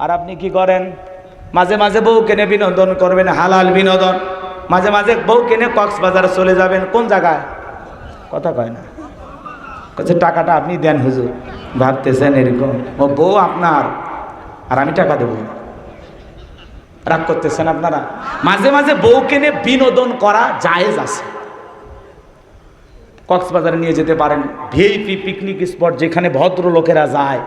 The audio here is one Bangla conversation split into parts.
আর আপনি কি করেন? মাঝে মাঝে বউ কেনে বিনোদন করবেন, হালাল বিনোদন। মাঝে মাঝে বউ কেনে কক্সবাজার চলে যাবেন, কোন জায়গায়? কথা কয় না। কাছে টাকাটা আপনি দেন হুজুর। ভাবতেছেন এরকম, ও বউ আপনার, আর আমি টাকা দেবো। রাগ করতেছেন আপনারা? মাঝে মাঝে বউকে নিয়ে বিনোদন করা জায়েজ আছে। কক্সবাজারে নিয়ে যেতে পারেন, ভিআইপি, পিকনিক স্পট যেখানে ভদ্র লোকেরা যায়।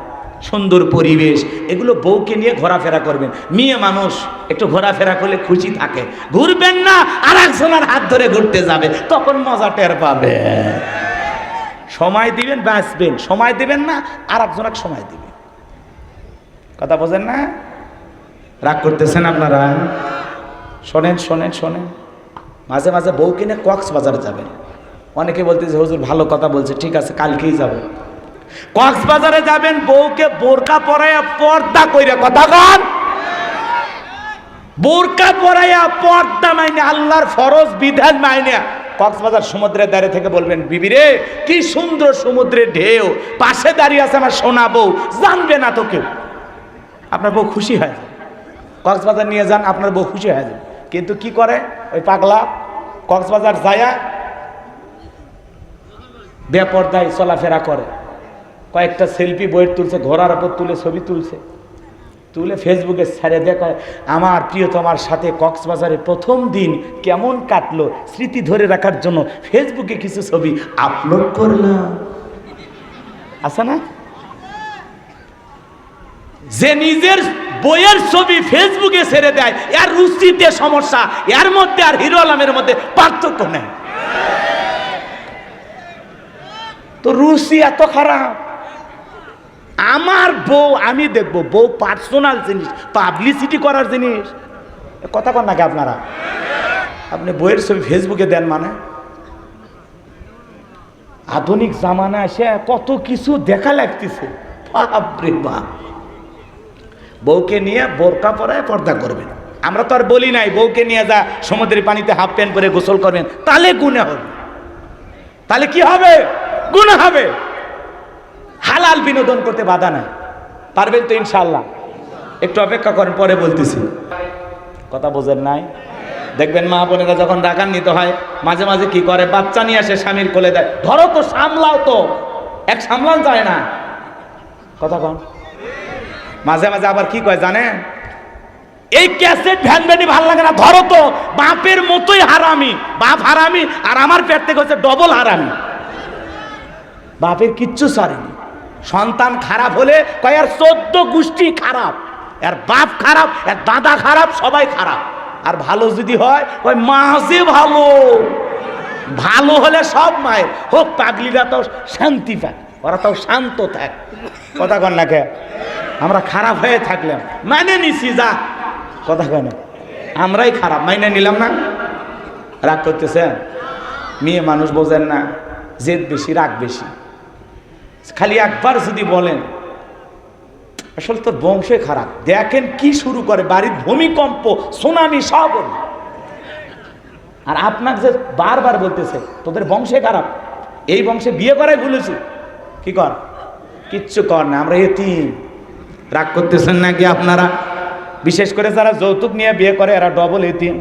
সুন্দর পরিবেশ, এগুলো বউকে নিয়ে ঘোরাফেরা করবেন। মেয়ে মানুষ, একটু ঘোরাফেরা করলে খুশি থাকে। ঘুরবেন না আর একজনের হাত ধরে ঘুরতে যাবে তখন মজা টের পাবে। সময় দিবেন, বাঁচবেন। সময় দিবেন না আর একজনকে সময় দিবেন। কথা বোঝেন না? রাগ করতেছেন আপনারা? শোনেন শোনেন শোনেন। মাঝে মাঝে বউ কিনে কক্সবাজার যাবেন। অনেকে বলতেছে, হুজুর, ভালো কথা বলছে। ঠিক আছে, কালকেই যাব। কক্সবাজারে যাবেন, বউকে বোরকা পরাইয়া পর্দা কইরা কথা কন। বোরকা পরাইয়া পর্দা মাইনে, আল্লাহর ফরজ বিধান মাইনে। কক্সবাজার সমুদ্রের থেকে বলবেন, বিবি রে, কি সুন্দর সমুদ্রের ঢেউ, পাশে দাঁড়িয়ে আছে আমার সোনা বউ, জানবে না তো কেউ। আপনার বউ খুশি হয় কক্সবাজার নিয়ে যান, আপনার বউ খুশি হয়ে কিন্তু কি করে? ওই পাগলা, কক্সবাজার যায়া, বেপর্দায় চলাফেরা করে। কয়েকটা সেলফি বইয়ের তুলছে, ঘোড়ার ওপর তুলে ছবি তুলছে। তুলে ফেসবুকে ছেড়ে দেখায় আমার প্রিয়তমার সাথে কক্সবাজারে প্রথম দিন কেমন কাটলো স্মৃতি ধরে রাখার জন্য ফেসবুকে কিছু ছবি আপলোড করলাম। আছে না? যে নিজের বইয়ের ছবি ফেসবুকে ছেড়ে দেয়, এর রুচিতে সমস্যা, এর মধ্যে আর হিরো আলমের মধ্যে পার্থক্য নেই। তো রুচি এত খারাপ। আমার বউ, আমি দেখব, বউ পার্সোনাল জিনিস পাবলিসিটি করার জিনিস। কথা কন নাকি আপনারা? আপনি বইয়ের ছবি ফেসবুকে দেন মানে? আধুনিক জামানা এসে কত কিছু দেখা লাগতেছে। বাপরে বাপ। বউকে নিয়ে বোরকা পরায় পর্দা করবেন। আমরা তো আর বলি নাই, বউকে নিয়ে যা সমুদ্রের পানিতে হাফ প্যান্ট পরে গোসল করবেন, তাহলে গুণে হবে। তাহলে কি হবে? গুণে হবে। হালাল বিনোদন করতে বাধা নাই। পারবেন তো ইনশাল্লাহ একটু অপেক্ষা করেন, পরে বলতেছি। কথা বোঝেন নাই? দেখবেন মা বোনেরা যখন রাগান্বিত হয়, মাঝে মাঝে কি করে? বাচ্চা নিয়ে আসে স্বামীর কোলে দেয়, ধরো তো, সামলাও তো। এক সামলান যায় না। কথা কন। মাঝে মাঝে আবার কি কয় জানে এই ক্যাসেট ভ্যান ভ্যানি ভালো লাগে না, ধরো তো। বাপের মতোই হারামি। বাপ হারামি, আর আমার পেট থেকে হচ্ছে ডবল হারামি। বাপের কিচ্ছু সারেনি সন্তান খারাপ হলে কয়, আর চোদ্দ গোষ্ঠী খারাপ এর বাপ খারাপ, আর দাদা খারাপ, সবাই খারাপ। আর ভালো যদি হয় ওই মাঝে ভালো। ভালো হলে সব মায়ের। হোক, পাগলিরা তো শান্তি পায় ওরা তাও শান্ত থাক। কথা কন না আমরা খারাপ হয়ে থাকলাম। মানে নিছি, যা। কথা কেন আমরাই খারাপ, মাইনে নিলাম না? রাগ করতেছেন? মেয়ে মানুষ বোঝেন না, জেদ বেশি, রাগ বেশি। খালি একবার যদি বলেন, আসলে তোর বংশে খারাপ। দেখেন কি শুরু করে, বাড়ির ভূমিকম্প, সুনামি, সব আর আপনাকে যে বারবার বলতেছে, তোদের বংশে খারাপ। এই বংশে বিয়ে করাই ভুলেছি কি কর? কিচ্ছু কর না, আমরা এতিম। রাগ করতেছেন নাকি আপনারা? বিশেষ করে যারা যৌতুক নিয়ে বিয়ে করে, এরা ডবল এতিম।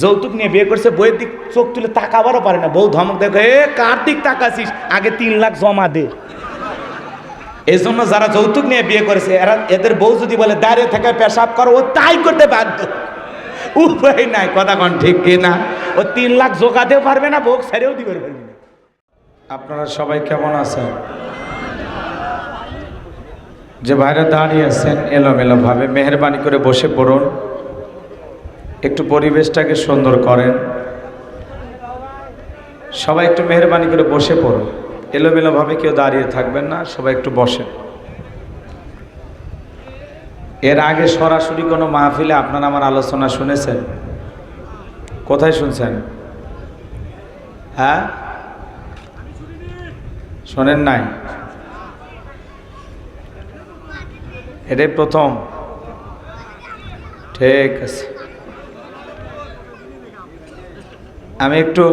যৌতুক নিয়ে বিয়ে করছে, বইয়ের দিক চোখ তুলে তাকাবারও পারে না। বউ ধমক দেখো এ, কার দিক তাকাছিস আগে তিন লাখ জমা দে। এই জন্য যারা যৌতুক নিয়ে বিয়ে করেছে, এরা, এদের বউ যদি বলে, দাঁড়িয়ে থেকে পেশাব করো, ও তাই করতে বাধ্য। উপায় নাই, কথা কন ঠিক কি না? ও তিন লাখ জোগাতেও পারবে না, বউ ছেড়েও দিবে পারবে না। আপনারা সবাই কেমন আছেন? যে বাইরে দাঁড়িয়ে আছেন এলোমেলো ভাবে মেহরবানি করে বসে পড়ুন। একটু পরিবেশটাকে সুন্দর করেন। সবাই একটু মেহরবানি করে বসে পড়ুন। এলোমেলো ভাবে কেউ দাঁড়িয়ে থাকবেন না, সবাই একটু বসেন। এর আগে সরাসরি কোনো মাহফিলে আপনারা আমার আলোচনা শুনেছেন? কোথায় শুনছেন? হ্যাঁ? শোনেন নাই। এটাই প্রথম। ঠিক আছে। আমি একটু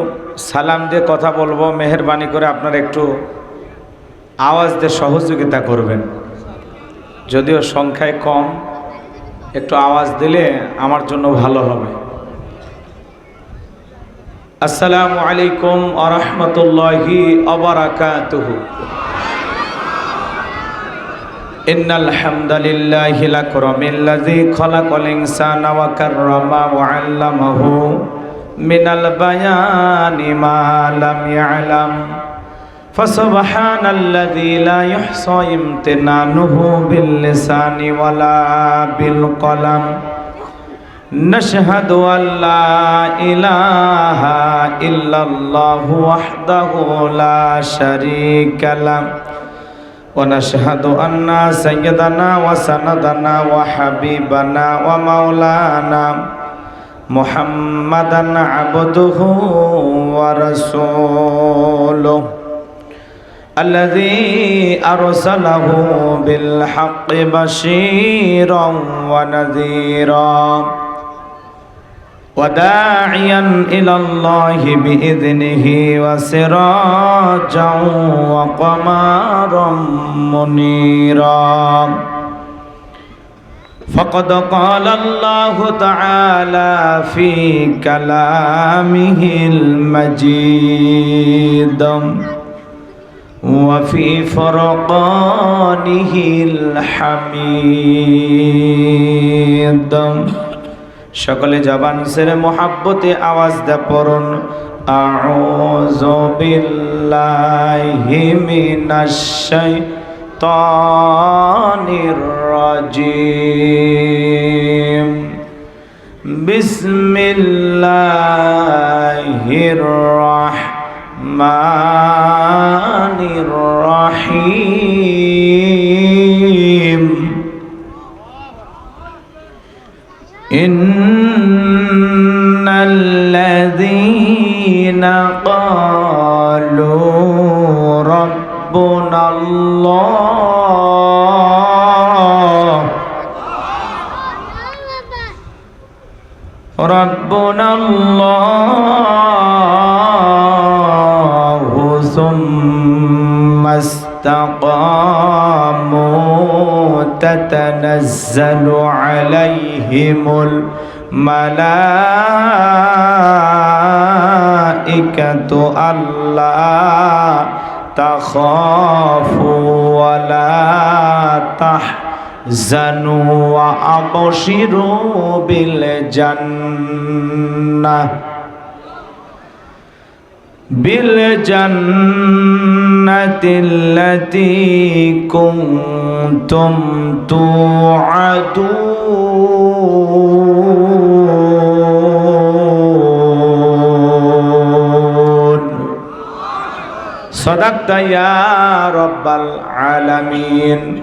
সালাম দিয়ে কথা বলবো মেহরবানি করে আপনারা একটু আওয়াজ দিয়ে সহযোগিতা করবেন যদিও সংখ্যায় কম একটু আওয়াজ দিলে আমার জন্য ভালো হবে আসসালামু আলাইকুম আরহামতুল্লাহি অবরাকাতুহু إن الحمد لله الأكرم الذي خلق الإنسان وكرم وعلمه من البيان ما لم يعلم فسبحان الذي لا يحصى امتنانه باللسان ولا بالقلم نشهد أن لا إله إلا الله وحده لا شريك له ونشهد أن سيدنا وسندنا وحبيبنا ومولانا محمدا عبده ورسوله الذي أرسله بالحق بشيرا ونذيرا وداعيا إلى الله بإذنه وسراجا وقمارا منيرا فقد قال الله تعالى في كلامه المجيد وفي فرقانه الحميد সকলে জবান সেরে মোহাব্বতে আওয়াজ দে পড়ুন আউযু বিল্লাহি মিনাশ শাইতানির الرجيم. بسم الله الرحمن الرحيم إن الذين قالوا ربنا الله ربنا الله ثم استقاموا تتنزل عليهم الملائكة ألا تخافوا ولا تحزنوا وأبشروا بالجنة بالجنة التي كنتم توعدون صدقت يا رب العالمين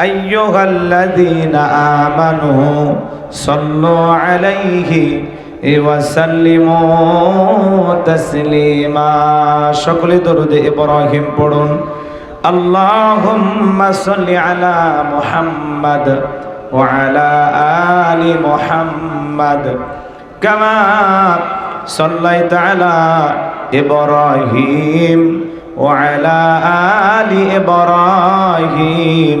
أيها الذين آمنوا صلوا عليه وسلموا تسليما شكل درود إبراهيم برون اللهم صل على محمد وعلى آل محمد كما صليت على إبراهيم وعلى آل إبراهيم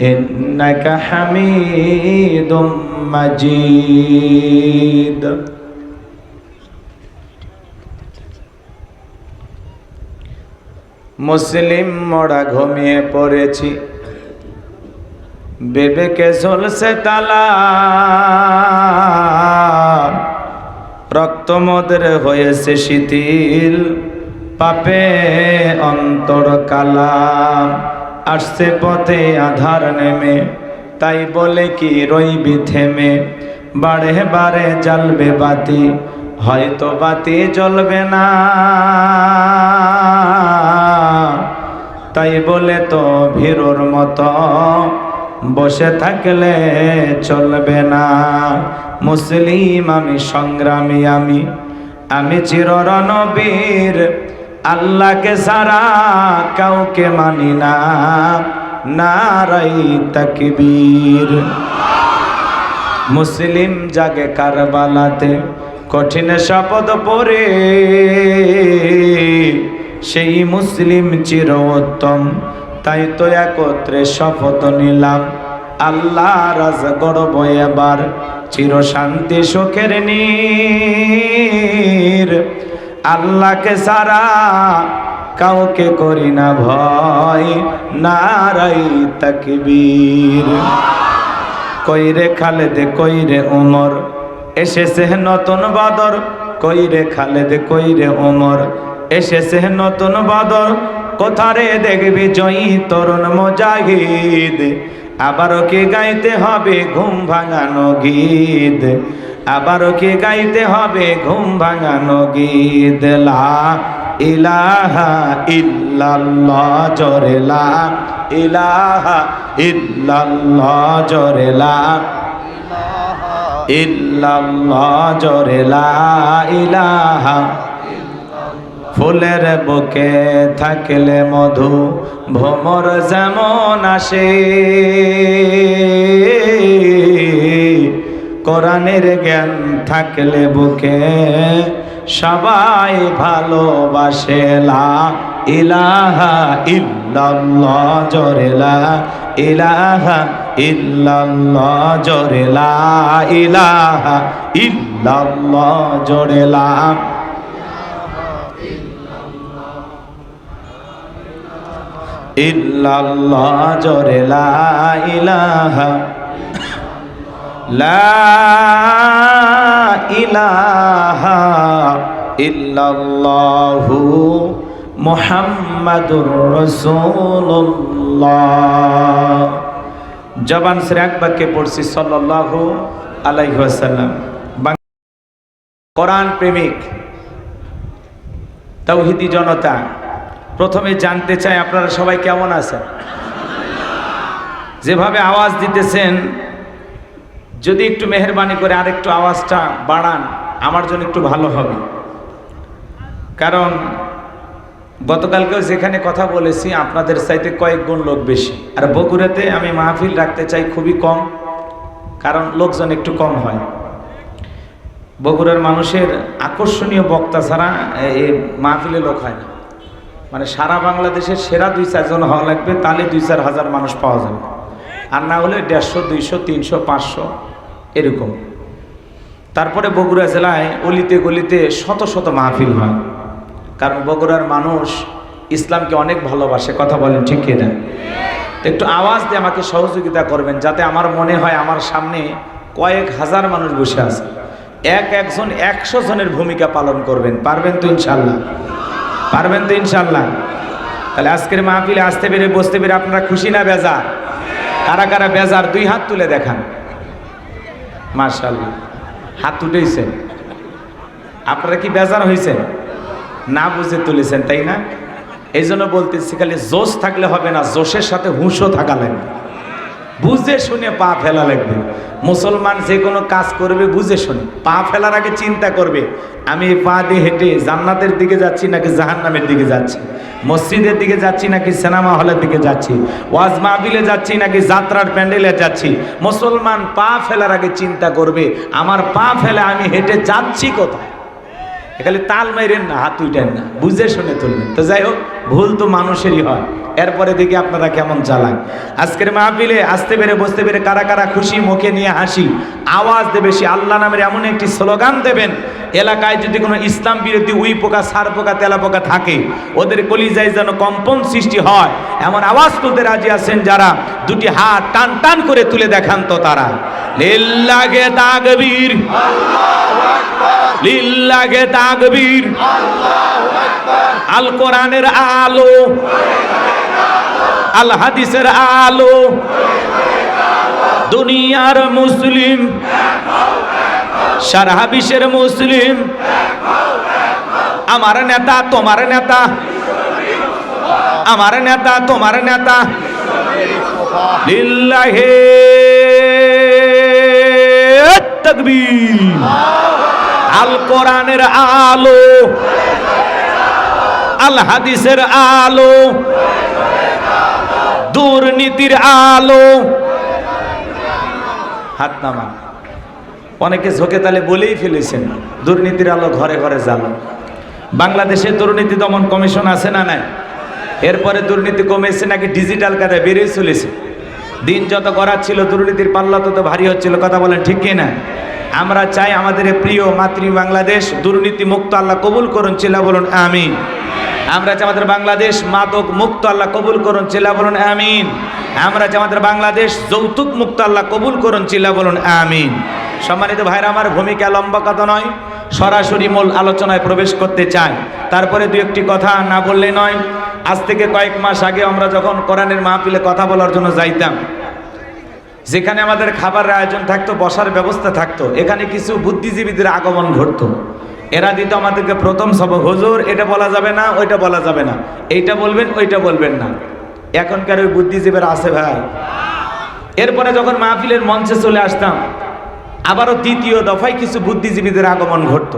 إنك حميد مجيد মুসলিম মরা ঘুমিয়ে পড়েছি বিবেকে ঝলসে তালা রক্তমদের হয়েছে শিথিল পাপে অন্তর কালাম আসছে পথে আধার নেমে। তাই বলে কি রইবি থেমে? বাড়ে বাড়ে জ্বলবে বাতি, হয়তো বাতি জ্বলবে না। তাই বলে তো ভীরুর মতো, বসে থাকলে চলবে না। মুসলিম আমি, সংগ্রামী আমি আমি চিররণবীর আল্লাহকে সারা কাউকে মানি না। নারাই তাকবীর। মুসলিম জাগে কারবালাতে, কঠিন শপথ পরে। সেই মুসলিম চির উত্তম, তাই তো একত্রে শপথ নিলাম। আল্লাহ রাজ গড়ব এবার, চির শান্তি সুখের নীর। আল্লাহকে সারা কাউকে করি না ভয়। নারাই তাকবীর। কইরে খালেদে, কইরে ওমর, এসেছে নতুন বাদর। কইরে খালেদে, কইরে ওমর, এসেছে নতুন বাদর। কোথারে দেখবি জয়ী তরুণ মজাহিদ? আবারও কি গাইতে হবে ঘুম ভাঙানো গীত? আবারও কি গাইতে হবে ঘুম ভাঙানো গীত? লা ইলাহা ইল্লাল্লাহ, জোরে লা ইলাহা ইল্লাল্লাহ, জোরে লা ইল্লাল্লাহ, জোরে লা ইলাহা। ফুলের বুকে থাকলে মধু ভ্রমর যেমন আসে। কোরআনের জ্ঞান থাকলে বুকে সবাই ভালোবাসে, লা ইলাহা ইল্লাল্লাহ জোরেলা ইলাহা ইল্লাল্লাহ জোরেলা ইলাহা ইল্লাল্লাহ জোরেলা ইল্লাল্লাহ, জোরে লা ইলাহা লা ইলাহা মুহাম্মাদুর রাসূলুল্লাহ। জবান সে এক বাক্যে পড়ছি, সাল্লাল্লাহু আলাইহি ওয়াসাল্লাম। কোরআন প্রেমিক, তৌহিদি জনতা, প্রথমে জানতে চাই আপনারা সবাই কেমন আছেন? যেভাবে আওয়াজ দিতেছেন যদি একটু মেহরবানি করে আরেকটু আওয়াজটা বাড়ান, আমার জন্য একটু ভালো হবে। কারণ গতকালকেও যেখানে কথা বলেছি, আপনাদের চাইতে কয়েক গুণ লোক বেশি। আর বগুড়াতে আমি মাহফিল রাখতে চাই খুবই কম, কারণ লোকজন একটু কম হয়। বগুড়ার মানুষের আকর্ষণীয় বক্তা ছাড়া এই মাহফিলে লোক হয় না। মানে সারা বাংলাদেশের সেরা দুই চারজন হওয়া লাগবে, তাহলে দুই চার হাজার মানুষ পাওয়া যাবে। আর না হলে দেড়শো, দুইশো, তিনশো, পাঁচশো। এরকম। তারপরে বগুড়া জেলায় অলিতে গলিতে শত শত মাহফিল হয়। কারণ বগুড়ার মানুষ ইসলামকে অনেক ভালোবাসে, কথা বলেন ঠিক কিনা? একটু আওয়াজ দিয়ে আমাকে সহযোগিতা করবেন যাতে আমার মনে হয় আমার সামনে কয়েক হাজার মানুষ বসে আছে। এক একজন একশো জনের ভূমিকা পালন করবেন। পারবেন তো ইনশাল্লাহ পারবেন তো ইনশাল্লাহ তাহলে আজকের মাহফিলে আসতে পেরে, বসতে পেরে আপনারা খুশি না বেজার? কারা কারা বেজার, দুই হাত তুলে দেখান। মার্শাল্লাহ হাত উঠেছেন আপনারা কি বেজার হয়েছেন না বুঝে তুলেছেন, তাই না? এই জন্য বলতেছি, খালি জোশ থাকলে হবে না, জোশের সাথে হুঁশও থাকা লাগবে। বুঝে শুনে পা ফেলা লাগবে। মুসলমান যে কোনো কাজ করবে, বুঝে শুনে। পা ফেলার আগে চিন্তা করবে, আমি এই পা দিয়ে হেঁটে জান্নাতের দিকে যাচ্ছি নাকি জাহান্নামের দিকে যাচ্ছি? মসজিদের দিকে যাচ্ছি নাকি সিনেমা হলের দিকে যাচ্ছি? ওয়াজ মাহবিলে যাচ্ছি নাকি যাত্রার প্যান্ডেলে যাচ্ছি? মুসলমান পা ফেলার আগে চিন্তা করবে, আমার পা ফেলে আমি হেঁটে যাচ্ছি কোথায়? এখানে তাল মাইরেন না, হাত উঠেন না, বুঝে শুনে তুলবেন। তো যাই হোক, ভুল তো মানুষেরই হয়। এরপরে দেখি আপনারা কেমন চালান আজকের মাহফিলে আসতে পেরে বসতে পেরে কারা কারা খুশি মুখে নিয়ে হাসি, আওয়াজ দেবে সে আল্লাহ নামের এমন একটি স্লোগান দেবেন। এলাকায় যদি কোনো ইসলাম বিরোধী উই পোকা, সার পোকা, তেলা পোকা থাকে, ওদের কলিজায় যেন কম্পন সৃষ্টি হয়, এমন আওয়াজ তুলতে রাজি আছেন যারা, দুটি হাত টান টান করে তুলে দেখান তো তারা। লিল্লাগে তাকবীর। লিল্লাগে তাকবীর। আল কোরআনের আলো। আল হাদিসের আলো, দুনিয়ার মুসলিম, সারা বিশ্বের মুসলিম, আমার নেতা, তোমার নেতা, আমার নেতা, তোমার নেতা, লিল্লাহে তাকবীর, আল কোরআনের আলো আল হাদিসের আলো। দুর্নীতির আলো। হাত নামা অনেকে ঝোঁকে তালে বলেই ফেলেছেন, দুর্নীতির আলো ঘরে ঘরে জ্বালো। বাংলাদেশে দুর্নীতি দমন কমিশন আছে না নাই? এরপরে দুর্নীতি কমেছে নাকি ডিজিটাল কাজে বেড়েই চলেছে? দিন যত ছিল দুর্নীতির পাল্লা তত ভারী হচ্ছিল, কথা বলেন ঠিক কি না? আমরা চাই আমাদের প্রিয় মাতৃ বাংলাদেশ দুর্নীতি মুক্ত আল্লাহ কবুল করুন, চিল্লা বলুন, আমিন। আমরা চাই আমাদের বাংলাদেশ মাদক মুক্ত আল্লাহ কবুল করুন, চিল্লা বলুন, আমিন। আমরা চাই আমাদের বাংলাদেশ যৌতুক মুক্ত আল্লাহ কবুল করুন, চিল্লা বলুন, আমিন। সম্মানিত ভাইরা, আমার ভূমিকা লম্বা কথা নয়, সরাসরি মূল আলোচনায় প্রবেশ করতে চাই। তারপরে দু একটি কথা না বললে নয়, আজ থেকে কয়েক মাস আগে আমরা যখন কোরআনের মাহফিলে কথা বলার জন্য যাইতাম, যেখানে আমাদের খাবারের আয়োজন থাকতো, বসার ব্যবস্থা থাকতো, এখানে কিছু বুদ্ধিজীবীদের আগমন ঘটতো। এরা দিত আমাদেরকে প্রথম সবক হুজুর, এটা বলা যাবে না, ওইটা বলা যাবে না। এইটা বলবেন, ওইটা বলবেন না। এখনকার ওই বুদ্ধিজীবীরা আছে ভাই। এরপরে যখন মাহফিলের মঞ্চে চলে আসতাম, আবারও দ্বিতীয় দফায় কিছু বুদ্ধিজীবীদের আগমন ঘটত।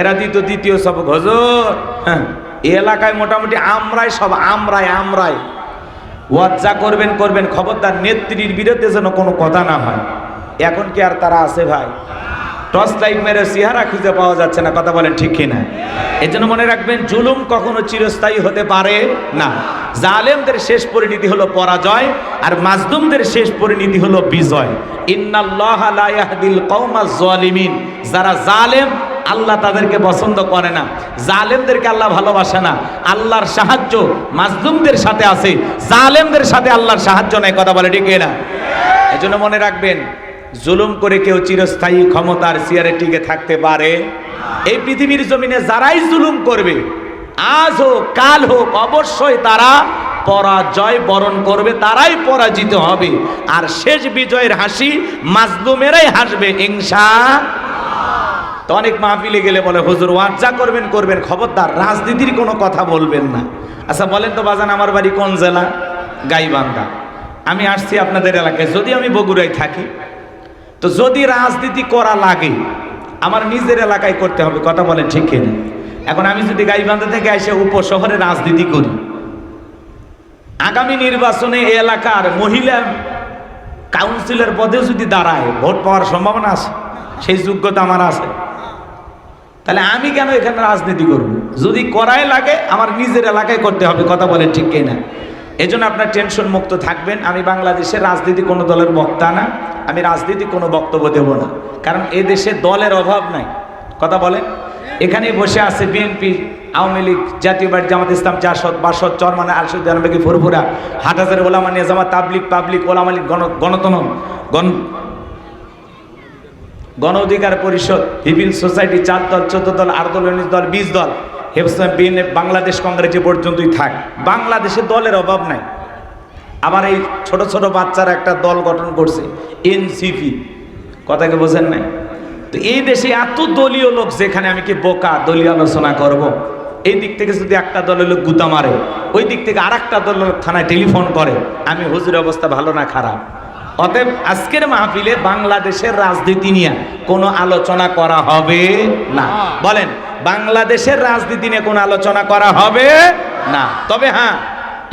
এরা দিত দ্বিতীয় সবক হজর হ্যাঁ এলাকায় মোটামুটি আমরাই সব, আমরাই আমরাই। ওয়াজ যা করবেন করবেন, খবরদার নেত্রীর বিরুদ্ধে যেন কোনো কথা না হয়। এখন কি আর তারা আছে ভাই? টর্চ লাইট মেরে চেহারা খুঁজে পাওয়া যাচ্ছে না, কথা বলেন ঠিক কিনা? এই জন্য মনে রাখবেন, জুলুম কখনো চিরস্থায়ী হতে পারে না। জালেমদের শেষ পরিণতি হলো পরাজয়, আর মাজলুমদের শেষ পরিণতি হলো বিজয়। ইন্নাল্লাহ লা ইয়াহদিল কওমাজ জালিমিন। যারা জালেম, আল্লাহ তাদেরকে পছন্দ করে না। জালেমদেরকে আল্লাহ ভালোবাসে না। আল্লাহর সাহায্য মাজলুমদের সাথে আছে, জালেমদের সাথে আল্লাহর সাহায্য নেই, কথা বলে ঠিক না এজন্য মনে রাখবেন জুলুম করে কেউ চিরস্থায়ী ক্ষমতার চেয়ারে টিকে থাকতে পারে? এই পৃথিবীর জমিনে যারাই জুলুম করবে, আজ হোক, কাল হোক, অবশ্যই তারা পরাজয় বরণ করবে, তারাই পরাজিত হবে। আর শেষ বিজয়ের হাসি মাজলুমেরাই হাসবে, ইনশা তো অনেক মাহফিলে গেলে বলে, হুজুর, ওয়াজ করবেন করবেন, খবরদার, রাজনীতির কোনো কথা বলবেন না। আচ্ছা বলেন তো, বাজান, আমার বাড়ি কোন জেলা? গাইবান্ধা। আমি আসছি আপনাদের এলাকায়। যদি আমি বগুড়ায় থাকি তো যদি রাজনীতি করা লাগে, আমার নিজের এলাকায় করতে হবে, কথা বলেন ঠিক কিনা? এখন আমি যদি গাইবান্ধা থেকে এসে উপশহরে রাজনীতি করি, আগামী নির্বাচনে এলাকার মহিলা কাউন্সিলর পদে যদি দাঁড়ায়, ভোট পাওয়ার সম্ভাবনা আছে? সেই যোগ্যতা আমার আছে। তাহলে আমি কেন এখানে রাজনীতি করব? যদি করাই লাগে, আমার নিজের এলাকায় করতে হবে, কথা বলেন ঠিক কিনা? এই জন্য আপনার টেনশন মুক্ত থাকবেন। আমি বাংলাদেশের রাজনীতি কোনো দলের বক্তা না, আমি রাজনীতি কোনো বক্তব্য দেব না। কারণ এ দেশে দলের অভাব নাই। কথা বলেন? এখানে বসে আছে বিএনপি, আওয়ামী লীগ, জাতীয় পার্টি, জামাত ইসলাম, জাসদ, বাসদ, চরমানা আলসুদ জানবেগি ফুরফুরা, হাটাজার, ওলামা নিজামা তাবলিক পাবলিক, ওলামা লীগ, গণ গণতন গণ গণ অধিকার পরিষদ হিবিল সোসাইটি, চার দল, চোদ্দ দল, আট দল, উনিশ দল, বিশ দল হেফসান বিএনএফ বাংলাদেশ কংগ্রেস পর্যন্তই থাক। বাংলাদেশে দলের অভাব নাই। আবার এই ছোট ছোট বাচ্চারা একটা দল গঠন করছে, এনসিপি। কথাকে বোঝেন নাই? তো এই দেশে এত দলীয় লোক যেখানে আমি কি বোকা, দলীয় আলোচনা করব। এই দিক থেকে যদি একটা দলের লোক গুতা মারে, ওই দিক থেকে আর একটা দলের লোক থানায় টেলিফোন করে, আমি হুজুর অবস্থা ভালো না খারাপ। অতএব আজকের মাহফিলে বাংলাদেশের রাজনীতি নিয়ে কোনো আলোচনা করা হবে না। বলেন বাংলাদেশের রাজনীতি নিয়ে কোনো আলোচনা করা হবে না। তবে হ্যাঁ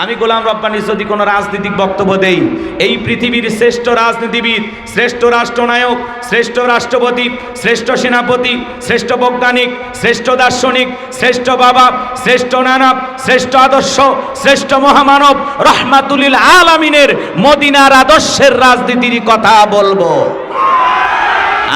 আমি গোলাম রব্বানি যদি কোনো রাজনৈতিক বক্তব্য দেই, এই পৃথিবীর শ্রেষ্ঠ রাজনীতিবিদ, শ্রেষ্ঠ রাষ্ট্রনায়ক, শ্রেষ্ঠ রাষ্ট্রপতি, শ্রেষ্ঠ সেনাপতি, শ্রেষ্ঠ বৈজ্ঞানিক, শ্রেষ্ঠ দার্শনিক, শ্রেষ্ঠ বাবা, শ্রেষ্ঠ নানা, শ্রেষ্ঠ আদর্শ, শ্রেষ্ঠ মহামানব রহমাতুলিল আলামিনের মদিনার আদর্শের রাজনীতির কথা বলব।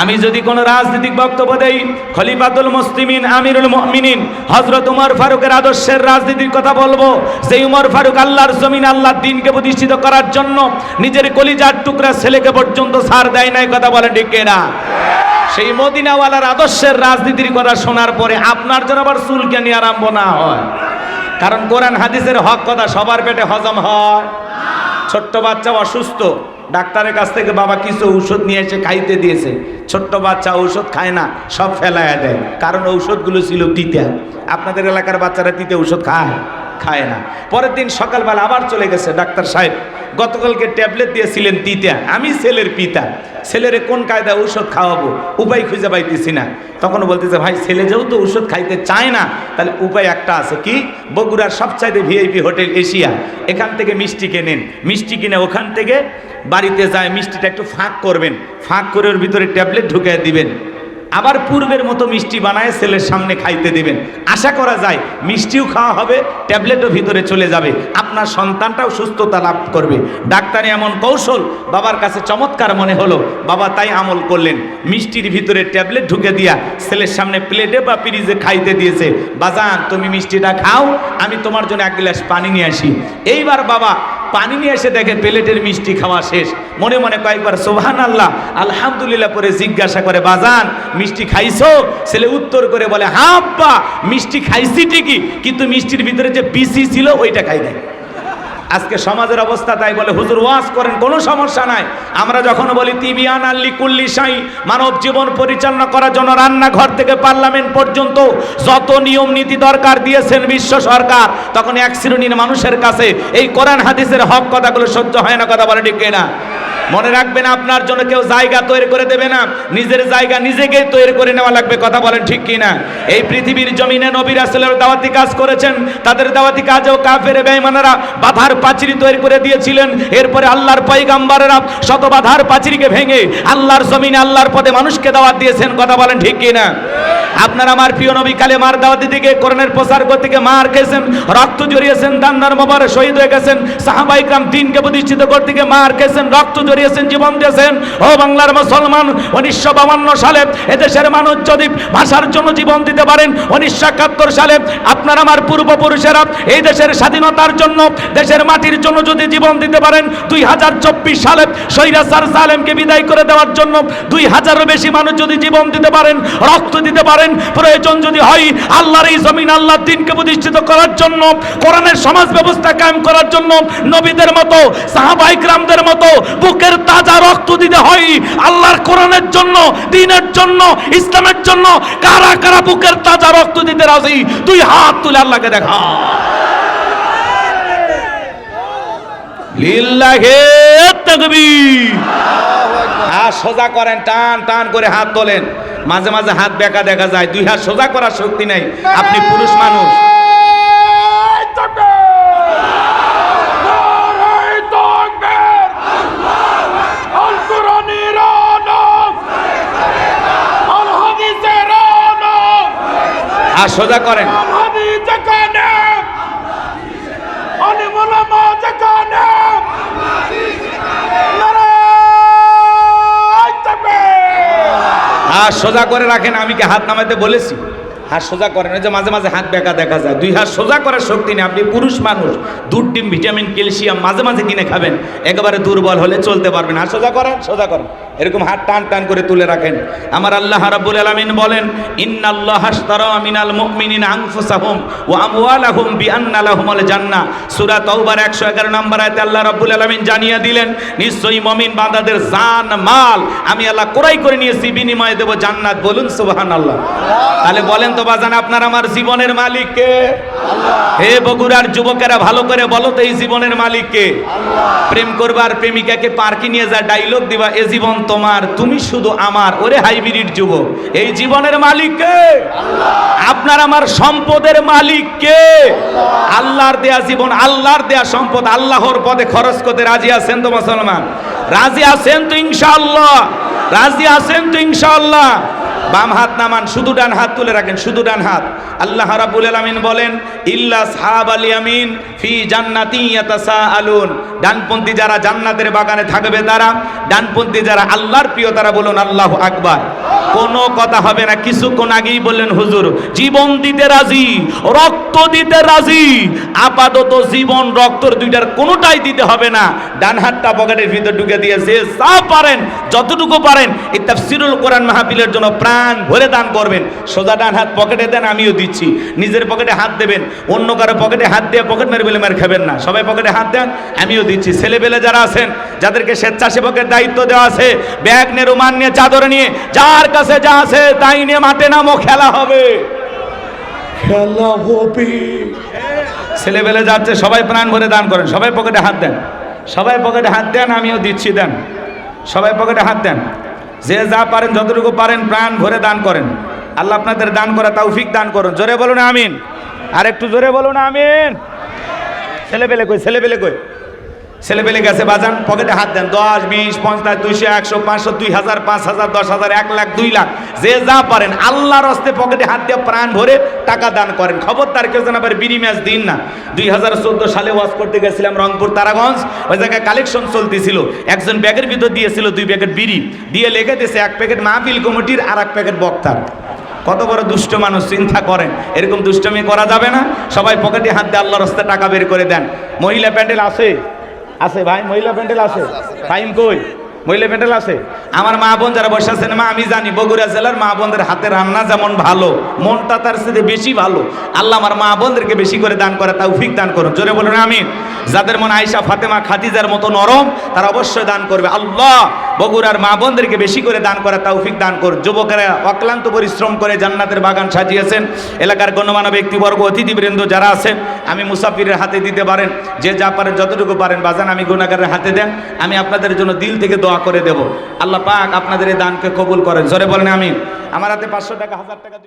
আমি যদি কোনো রাজনৈতিক বক্তব্য দেই, খলিফাতুল মুসলিমিন, আমিরুল মুমিনিন, হযরত উমর ফারুকের আদর্শের রাজনীতির কথা বলব সেই উমর ফারুক আল্লাহর জমিন, আল্লাহর দিনকে প্রতিষ্ঠিত করার জন্য নিজের কলিজার টুকরা ছেলেকে পর্যন্ত সার দেয় নাই, কথা বলে ঠিক না সেই মদিনাওয়ালার আদর্শের রাজনীতির কথা শোনার পরে আপনার যেন আবার চুলকানি আরম্ভ না হয়। কারণ কোরআন হাদিসের হক কথা সবার পেটে হজম হয়। ছোট্ট বাচ্চা অসুস্থ ডাক্তারের কাছ থেকে বাবা কিছু ঔষধ নিয়ে এসে খাইতে দিয়েছে। ছোট্ট বাচ্চা ঔষধ খায় না, সব ফেলায় দেয়। কারণ ঔষধগুলো ছিল তিতা। আপনাদের এলাকার বাচ্চারা তিতে ঔষধ খায়। খায় না। পরের দিন সকালবেলা আবার চলে গেছে ডাক্তার সাহেব। গতকালকে ট্যাবলেট দিয়েছিলেন তিতা। আমি ছেলের পিতা। ছেলেরে কোন কায়দা ঔষধ খাওয়াবো? উপায় খুঁজে পাইতেছি না। তখন বলতেছে, ভাই, ছেলে যেহেতু ঔষধ খাইতে চায় না, তাহলে উপায় একটা আছে কি? বগুড়ার সবচাইতে ভিআইপি হোটেল এশিয়া। এখান থেকে মিষ্টি কেনেন। মিষ্টি কিনে ওখান থেকে বাড়িতে যায়। মিষ্টিটা একটু ফাঁক করবেন। ফাঁক করে ওর ভিতরে ট্যাবলেট ঢুকিয়ে দিবেন। আবার পূর্বের মতো মিষ্টি বানায় ছেলের সামনে খাইতে দেবেন। আশা করা যায় মিষ্টিও খাওয়া হবে, ট্যাবলেটও ভিতরে চলে যাবে। আপনার সন্তানটাও সুস্থতা লাভ করবে। ডাক্তারে এমন কৌশল বাবার কাছে চমৎকার মনে হলো। বাবা তাই আমল করলেন। মিষ্টির ভিতরে ট্যাবলেট ঢুকে দিয়া ছেলের সামনে প্লেটে বা পিরিজে খাইতে দিয়েছে। বাজান, তুমি মিষ্টিটা খাও, আমি তোমার জন্য এক গ্লাস পানি নিয়ে আসি। এইবার বাবা পানি নিয়ে এসে দেখে প্লেটের মিষ্টি খাওয়া শেষ। মনে মনে কয়েকবার সোহান আল্লাহ আলহামদুলিল্লাহ পরে জিজ্ঞাসা করে, বাজান, মিষ্টি খাইছো? ছেলে উত্তর করে বলে হ্যাঁ আব্বা, মিষ্টি খাইছি ঠিকই, কিন্তু মিষ্টির ভিতরে যে পিসি ছিল, ওইটা খাই নাই। আজকে সমাজের অবস্থা তাই বলে, হুজুর, ওয়াজ করেন, কোনো সমস্যা নাই। আমরা যখন বলি তিবিয়ান আল্লি কুল্লি সাই মানব জীবন পরিচালনা করার জন্য রান্নাঘর থেকে পার্লামেন্ট পর্যন্ত যত নিয়ম নীতি দরকার দিয়েছেন বিশ্ব সরকার, তখন এক শ্রেণির মানুষের কাছে এই কোরআন হাদিসের হক কথাগুলো সহ্য হয় না, কথা বলে ঠিক না মনে রাখবেন আপনার জন্য কেউ জায়গা তৈরি করে দেবে না। নিজের জায়গা নিজেকেই তৈরি করে নেওয়া লাগবে, কথা বলেন ঠিক কিনা? এই পৃথিবীর জমিনে নবীর আসলের দাওয়াতি কাজ করেছেন, তাদের দাওয়াতি কাজেও কাফের বেঈমানেরা বাধার পাঁচিরি তৈরি করে দিয়েছিলেন। এরপরে আল্লাহর পয়গাম্বারেরা শত বাধার পাঁচিরিকে ভেঙে আল্লাহর জমিনে আল্লাহর পদে মানুষকে দাওয়াত দিয়েছেন, কথা বলেন ঠিক কিনা? আপনার আমার প্রিয় নবী কালে মার দাওয়াতি দিকে, কোরআনের প্রচার গিয়ে মার খেয়েছেন, রক্ত জড়িয়েছেন দান্নার মোবারে শহীদ হয়ে গেছেন, সাহাবাইকরাম দিনকে প্রতিষ্ঠিত করতে গিয়ে মার খেয়েছেন, রক্ত জড়িয়েছেন জীবন দিয়েছেন। ও বাংলার মুসলমান, উনিশশো বাবান্ন সালে এদেশের মানুষ যদি ভাষার জন্য জীবন দিতে পারেন, উনিশশো একাত্তর সালে আপনার আমার পূর্বপুরুষেরা এই দেশের স্বাধীনতার জন্য, দেশের মাটির জন্য যদি জীবন দিতে পারেন, দুই হাজার চব্বিশ সালে সৈরাসার সালেমকে বিদায় করে দেওয়ার জন্য, দুই হাজারের বেশি মানুষ যদি জীবন দিতে পারেন, রক্ত দিতে পারেন, প্রয়োজন যদি হয় আল্লাহর এই জমিন, আল্লাহর দিনকে প্রতিষ্ঠিত করার জন্য, কোরআনের সমাজ ব্যবস্থা কায়েম করার জন্য, নবীদের মতো, সাহাবাইকরামদের মতো বুকের তাজা রক্ত দিতে হয়। আল্লাহর কোরআনের জন্য, দিনের জন্য, ইসলামের জন্য কারা কারা বুকের তাজা রক্ত দিতে রাজি? দুই হাত তুলে আল্লাহকে দেখা। হাত সোজা করেন, টান টান করে হাত তোলেন। মাঝে মাঝে হাত বেঁকা দেখা যায়। দুই হাত সোজা করার শক্তি নাই। আপনি পুরুষ মানুষ। হাত সোজা করেন। হাত সোজা করে রাখেন আমি কি হাত নামাতে বলেছি? হাত সোজা করেন ওই যে মাঝে মাঝে হাত বেঁকা দেখা যায়। দুই হাত সোজা করার শক্তি নেই আপনি পুরুষ মানুষ দুধ ডিম ভিটামিন ক্যালসিয়াম মাঝে মাঝে কিনে খাবেন একেবারে দুর্বল হলে চলতে পারবেন হাত সোজা করেন সোজা করেন। এরকম হাত টান টান করে তুলে রাখেন। আমার আল্লাহ রাব্বুল আলামিন বলেন, ইন্নাল্লাহ আশতারা মিনাল মুমিনিনা আনফুসাহুম ওয়া আমওয়ালাহুম বিআন্না লাহুমুল জান্নাহ। সূরা তাওবার 111 নম্বর আয়াতে আল্লাহ রাব্বুল আলামিন জানিয়ে দিলেন, নিশ্চয়ই মুমিন বান্দাদের জান, মাল আমি আল্লাহ ক্রয় করে নিয়েছি, বিনিময়ে দেব জান্নাত। বলুন সুবহানাল্লাহ। তাহলে বলেন তো বাজান, আপনার আমার জীবনের মালিক কে? হে বগুড়ার যুবকেরা ভালো করে বলো তো এই জীবনের মালিক কে প্রেম করবার প্রেমিকাকে পার্কে নিয়ে যা ডাইলগ দিবা এ জীবন তোমার তুমি শুধু আমার। ওরে হাইব্রিড যুবক এই জীবনের মালিক কে আপনার আমার সম্পদের মালিক কে আল্লাহর দেয়া জীবন আল্লাহর দেয়া সম্পদ আল্লাহর পদে খরচ করতে রাজি আছেন তো মুসলমান? রাজি আছেন তো ইনশাআল্লাহ। রাজি আছেন তো ইনশাআল্লাহ। বাম হাত নামান শুধু ডান হাত তুলে রাখেন, শুধু ডান হাত। আল্লাহ রাব্বুল আলামিন বলেন, ইল্লা সাহাব আল আমিন ফি জান্নাতি আলুন ডানপন্থী যারা জান্নাতের বাগানে থাকবে তারা, ডানপন্থী যারা আল্লাহর প্রিয়, তারা বলুন, আল্লাহ আকবার। কোনো কথা হবে না, কিছুক্ষণ আগেই বললেন হুজুর, জীবন দিতে রাজি, রক্ত দিতে রাজি, আপাতত জীবন রক্তর দুইটার কোনোটাই দিতে হবে না। ডান হাতটা পকেটের ভিতর ঢুকে দিয়েছে যা পারেন, যতটুকু পারেন, এই তাফসিরুল কোরআন মাহফিলের জন্য প্রাণ ভরে দান করবেন। সোজা ডান হাত পকেটে দেন আমিও দিচ্ছি। নিজের পকেটে হাত দেবেন অন্য কারও পকেটে হাত দিয়ে পকেট মেরে বেলে মেরে খাবেন না। সবাই পকেটে হাত দেন আমিও দিচ্ছি। ছেলেবেলে যারা আছেন যাদেরকে স্বেচ্ছাসেবকের দায়িত্ব দেওয়া আছে ব্যাগ নিয়ে রুমান নিয়ে চাদর নিয়ে যার কাছে যা আছে তাই নিয়ে মাঠে নামো খেলা হবে। খেলা হবে। ছেলেবেলে যাচ্ছে সবাই প্রাণ ভরে দান করেন। সবাই পকেটে হাত দেন। সবাই পকেটে হাত দেন আমিও দিচ্ছি দেন। সবাই পকেটে হাত দেন। যে যা পারেন, যতটুকু পারেন, প্রাণ ভরে দান করেন। আল্লাহ আপনাদের দান করা তৌফিক দান করুন। জোরে বলুন, আমিন। আর একটু জোরে বলুন, আমিন। ছেলে ছেলেবেলে কই ছেলেবেলে কই? ছেলেবেলে গেছে, বাজান, পকেটে হাত দেন, দশ, বিশ, পঞ্চাশ, দুইশো, একশো, পাঁচশো, দুই হাজার, পাঁচ হাজার, দশ হাজার, এক লাখ, দুই লাখ, যে যা পারেন, আল্লাহর হস্তে পকেটে হাত দিয়ে প্রাণ ভরে টাকা দান করেন। খবরদার কেউ যেন আবার বিড়ি ম্যাচ দিন না। দুই হাজার চোদ্দ সালে ওয়াজ করতে গেছিলাম রংপুর, তারাগঞ্জ, ওই জায়গায় কালেকশন চলতেছিল। একজন ব্যাগের ভিতর দিয়েছিল দুই প্যাকেট বিড়ি। দিয়ে লেগে দিয়েছে, এক প্যাকেট মাহফিল কমিটির আর এক প্যাকেট বক্তার। কত বড় দুষ্ট মানুষ, চিন্তা করেন, এরকম দুষ্টমি করা যাবে না। সবাই পকেটে হাত দিয়ে আল্লাহর রাস্তায় টাকা বের করে দেন। মহিলা প্যান্ডেল আছে? আছে ভাই, মহিলা প্যান্ডেল আছে। টাইম কই? মহিলা প্যান্ডেল আছে? আমার মা বোন যারা বসে আছেন মা, আমি জানি, বগুড়া জেলার মা বোনদের হাতে রান্না যেমন ভালো, মনটা তার সাথে বেশি ভালো। আল্লাহ আমার মা বোনদেরকে বেশি করে দান করে তৌফিক দান করুন। জোরে বলুন আমি যাদের মনে আয়সা ফাতেমা খাতিজার মতো নরম, তারা অবশ্যই দান করবে। আল্লাহ বগুড়ার মা বোনদেরকে বেশি করে দান করা তৌফিক দান কর যুবকেরা অক্লান্ত পরিশ্রম করে জান্নাতের বাগান সাজিয়েছেন। এলাকার গণ্যমান্য ব্যক্তিবর্গ, অতিথিবৃন্দ যারা আছেন, আমি মুসাফিরের হাতে দিতে পারেন। যে যা পারেন যতটুকু পারেন, বাজান, আমি গুণাগারের হাতে দেন। আমি আপনাদের জন্য দিল থেকে দোয়া করে দেব। আল্লাহ পাক আপনাদের এই দানকে কবুল করেন। জোরে বলেন আমি আমার হাতে পাঁচশো টাকা, হাজার টাকা